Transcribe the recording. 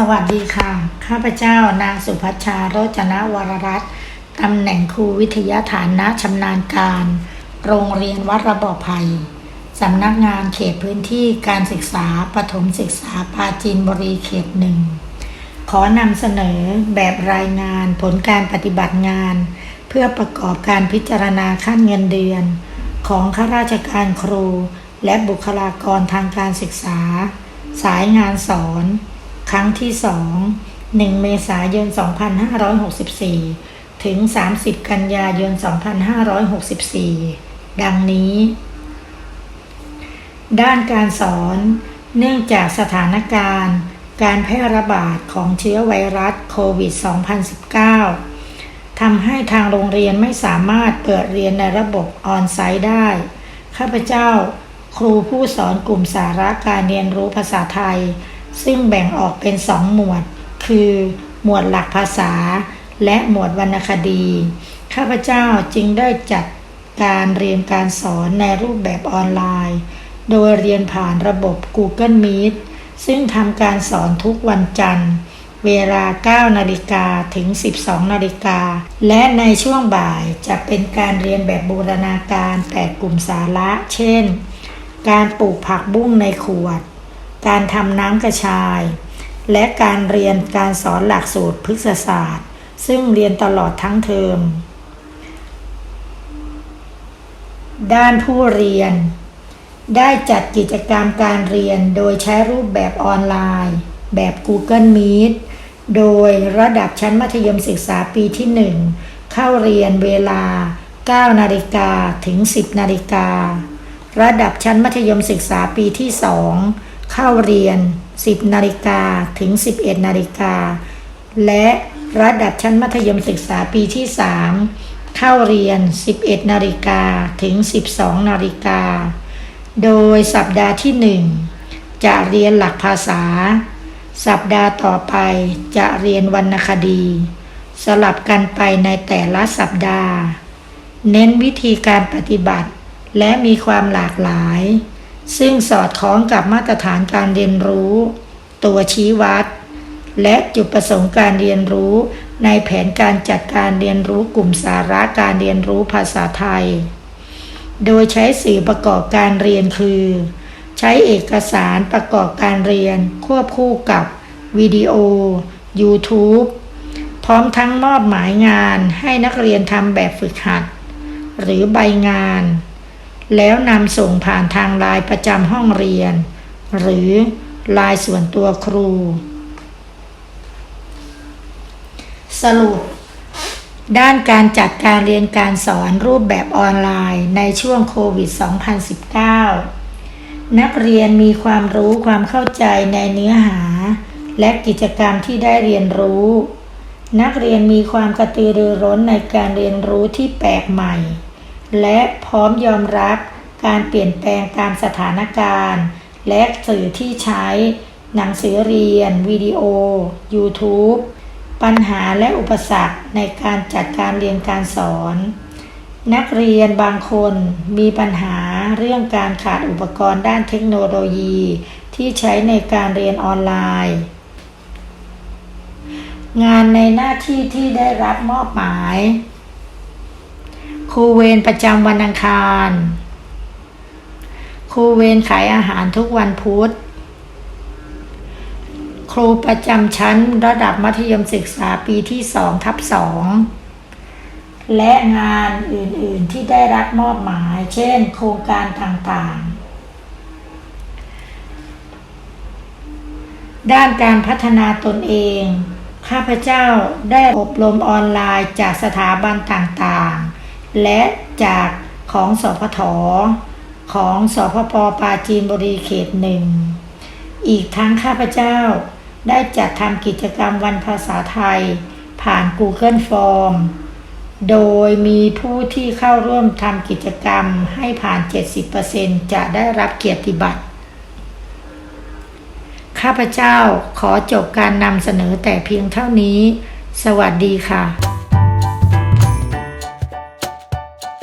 สวัสดีค่ะ ข้าพเจ้านางสุพัชชาโรจนวรรัตน์ตำแหน่งครูวิทยาฐานะชำนาญการ โรงเรียนวัดระบอบภัย สำนักงานเขตพื้นที่การศึกษาปฐมศึกษาปาจีนบุรีเขตหนึ่ง ขอนำเสนอแบบรายงานผลการปฏิบัติงาน เพื่อประกอบการพิจารณาขั้นเงินเดือน ของข้าราชการครู และบุคลากรทางการศึกษา สายงานสอน ครั้งที่2 1เมษายน 2564 ถึง 30 กันยายน 2564 ดังนี้ ด้านการสอนเนื่องจากสถานการณ์ การแพร่ระบาดของเชื้อไวรัสโควิด 2019 ทำให้ทางโรงเรียนไม่สามารถเปิดเรียนในระบบออนไซต์ได้ ข้าพเจ้า ครูผู้สอนกลุ่มสาระการเรียนรู้ภาษาไทย ซึ่งแบ่งออกเป็นสองหมวด คือหมวดหลักภาษา และหมวดวรรณคดี ข้าพเจ้าจึงได้จัดการเรียนการสอนในรูปแบบออนไลน์ โดยเรียนผ่านระบบ Google Meet ซึ่งทำการสอนทุกวันจันทร์ เวลา 9 นาฬิกาถึง 12 นาฬิกา และในช่วงบ่ายจะเป็นการเรียนแบบบูรณาการแต่กลุ่มสาระ เช่น การปลูกผักบุ้งในขวด การทำน้ำกระชาย และการเรียนการสอนหลักสูตรพฤกษศาสตร์ ซึ่งเรียนตลอดทั้งเทอม ด้านผู้เรียน ได้จัดกิจกรรมการเรียนโดยใช้รูปแบบออนไลน์ แบบ Google Meet โดยระดับชั้นมัธยมศึกษาปีที่ 1 เข้าเรียนเวลา 9 นาฬิกาถึง 10 นาฬิกา ระดับชั้นมัธยมศึกษาปีที่ 2 เข้าเรียน 10 นาฬิกาถึง 11 นาฬิกา และระดับชั้นมัธยมศึกษาปีที่ 3 เข้าเรียน 11 นาฬิกาถึง 12 นาฬิกา โดยสัปดาห์ที่ 1 จะเรียนหลักภาษา สัปดาห์ต่อไปจะเรียนวรรณคดี สลับกันไปในแต่ละสัปดาห์ เน้นวิธีการปฏิบัติและมีความหลากหลาย ซึ่งสอดคล้องกับมาตรฐานการเรียนรู้ ตัวชี้วัด และจุดประสงค์การเรียนรู้ ในแผนการจัดการเรียนรู้กลุ่มสาระการเรียนรู้ภาษาไทย โดยใช้สื่อประกอบการเรียนคือ ใช้เอกสารประกอบการเรียน ควบคู่กับวิดีโอ YouTube พร้อมทั้งมอบหมายงานให้นักเรียนทำแบบฝึกหัด หรือใบงาน แล้วนำส่งผ่านทางลน์ประจำห้องเรียน หรือลน์ส่วนตัวครู สรุป ด้านการจัดการเรียนการสอนรูปแบบออนไลน์ในช่วงโควิด 2019 นักเรียนมีความรู้ความเข้าใจในเนื้อหา และกิจกรรมที่ได้เรียนรู้ นักเรียนมีความกระตือรือร้นในการเรียนรู้ที่แปลกใหม่ และพร้อมยอมรับการเปลี่ยนแปลงตามสถานการณ์ และสื่อที่ใช้ หนังสือเรียน วิดีโอ YouTube ปัญหาและอุปสรรคในการจัดการเรียนการสอน นักเรียนบางคนมีปัญหาเรื่องการขาดอุปกรณ์ด้านเทคโนโลยี ที่ใช้ในการเรียนออนไลน์ งานในหน้าที่ที่ได้รับมอบหมาย รูเวรประจำวันอังคาร ครูเวรขายอาหารทุกวันพุธ ครูประจำชั้นระดับมัธยมศึกษาปีที่สองทับสองและงานอื่นๆที่ได้รับมอบหมาย เช่น โครงการต่างๆ ด้านการพัฒนาตนเอง ข้าพเจ้าได้อบรมออนไลน์จากสถาบันต่างๆ และจากของสพทของสพปปราจีนบุรีเขตหนึ่ง อีกทั้งข้าพเจ้าได้จัดทำกิจกรรมวันภาษาไทย ผ่าน Google Form โดยมีผู้ที่เข้าร่วมทำกิจกรรมให้ผ่าน 70%จะได้รับเกียรติบัตร ข้าพเจ้าขอจบการนำเสนอแต่เพียงเท่านี้ สวัสดีค่ะ